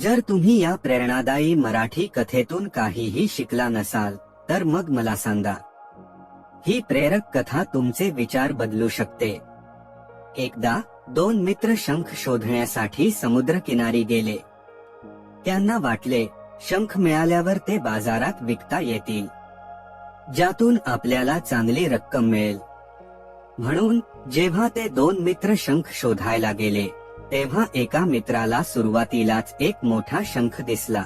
जर तुम्ही या प्रेरणादायी मराठी कथेतून काहीही शिकला नसाल तर मग मला सांगा. ही प्रेरक कथा तुमचे विचार बदलू शकते. एकदा दोन मित्र शंख शोधण्यासाठी समुद्रकिनारी गेले. त्यांना वाटले शंख मिळाल्यावर ते बाजारात विकता येतील. ज्यातून आपल्याला चांगली रक्कम मिळेल. म्हणून जेव्हा ते दोन मित्र शंख शोधायला गेले तेव्हा एका मित्राला सुरुवातीलाच एक मोठा शंख दिसला.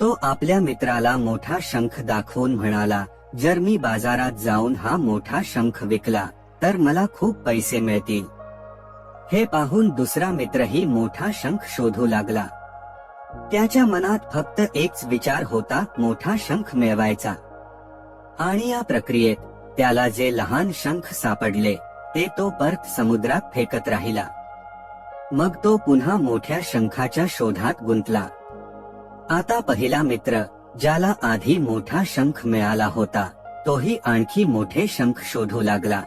तो आपल्या मित्राला मोठा शंख दाखवून म्हणाला जर मी बाजारात जाऊन हा मोठा शंख विकला तर मला खूप पैसे मिळतील. हे पाहून दुसरा मित्रही मोठा शंख शोधू लागला. त्याच्या मनात फक्त एकच विचार होता मोठा शंख मिळवायचा. आणि या प्रक्रियेत त्याला जे लहान शंख सापडले ते तो परत समुद्रात फेकत राहिला. मग तो पुन्हा मोठ्या शंखाच्या शोधात गुंतला. आता पहिला मित्र ज्याला आधी मोठा शंख मिळाला होता तोही आणखी मोठे शंख शोधू लागला.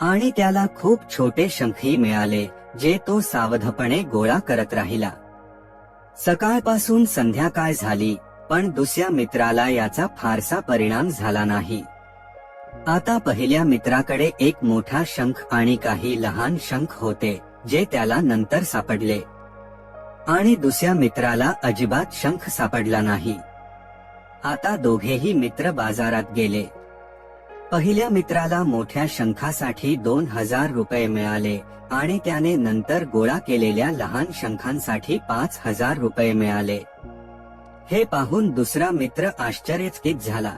आणि त्याला खूप छोटे शंखही मिळाले जे तो सावधपणे गोळा करत राहिला. सकाळपासून संध्याकाळ झाली पण दुसऱ्या मित्राला याचा फारसा परिणाम झाला नाही. आता पहिल्या मित्राकडे एक मोठा शंख आणि काही लहान शंख होते. जे त्याला नंतर सापडले. आणि दुसऱ्या मित्राला अजिबात शंख सापडला नाही. आता दोघेही मित्र बाजारात गेले. पहिल्या मित्राला मोठ्या शंखासाठी दोन हजार रुपये मिळाले आणि त्याने नंतर गोळा केलेल्या लहान शंखांसाठी पाच हजार रुपये मिळाले. हे पाहून दुसरा मित्र आश्चर्यचकित झाला.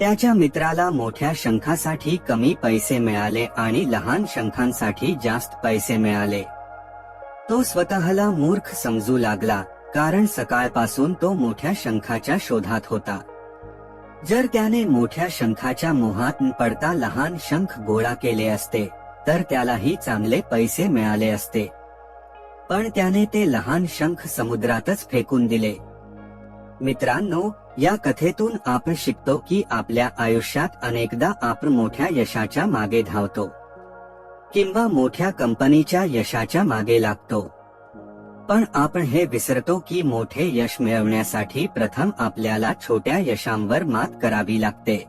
त्याच्या मित्राला मोठ्या शंखासाठी कमी पैसे मिळाले आणि लहान शंखांसाठी जास्त पैसे मिळाले. तो स्वतःला मूर्ख समजू लागला कारण सकाळपासून तो मोठ्या शंखाच्या शोधात होता. जर त्याने मोठ्या शंखाच्या मोहात पडता लहान शंख गोळा केले असते तर त्यालाही चांगले पैसे मिळाले असते. पण त्याने ते लहान शंख समुद्रातच फेकून दिले. मित्रांनो या कथेतून आपण शिकतो की आपल्या आयुष्यात अनेकदा आपण मोठ्या यशाच्या मागे धावतो. किंवा मोठ्या कंपनीच्या यशाच्या मागे लागतो. पण आपण हे विसरतो की मोठे यश मिळवण्यासाठी प्रथम आपल्याला छोट्या यशांवर मात करावी लागते.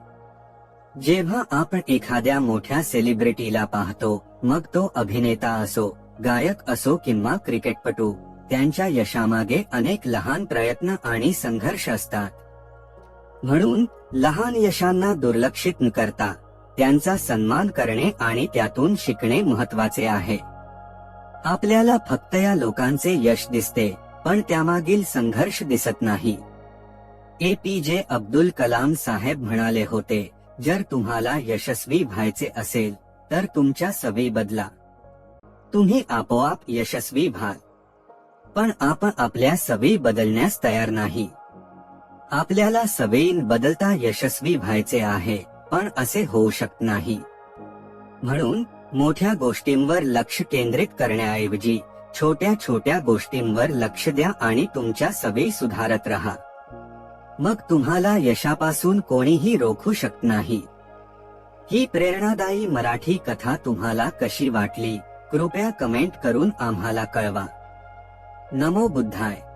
जेव्हा आपण एखाद्या मोठ्या सेलिब्रिटीला पाहतो मग तो अभिनेता असो गायक असो किंवा क्रिकेटपटू त्यांच्या यशामागे अनेक लहान प्रयत्न आणि संघर्ष असतात. म्हणून लहान यशांना दुर्लक्षित न करता त्यांचा सन्मान करणे आणि त्यातून शिकणे महत्त्वाचे आहे. आपल्याला फक्त या लोकांचे यश दिसते पण त्यामागील संघर्ष दिसत नाही. एपीजे अब्दुल कलाम साहेब म्हणाले होते जर तुम्हाला यशस्वी व्हायचे असेल तर तुमच्या सवयी बदला. तुम्ही आपोआप यशस्वी व्हाल. पण आपण आपल्या सवयी बदलण्यास तयार नाही. आपल्याला सवयी बदलता यशस्वी व्हायचे आहे पण असे होऊ शकत नाही. म्हणून मोठ्या गोष्टींवर लक्ष केंद्रित करण्याऐवजी छोट्या छोट्या गोष्टींवर लक्ष द्या आणि तुमच्या सवयी सुधारत राहा. मग तुम्हाला यशापासून कोणीही रोखू शकत नाही. ही प्रेरणादायी मराठी कथा तुम्हाला कशी वाटली कृपया कमेंट करून आम्हाला कळवा. नमो बुद्धाय।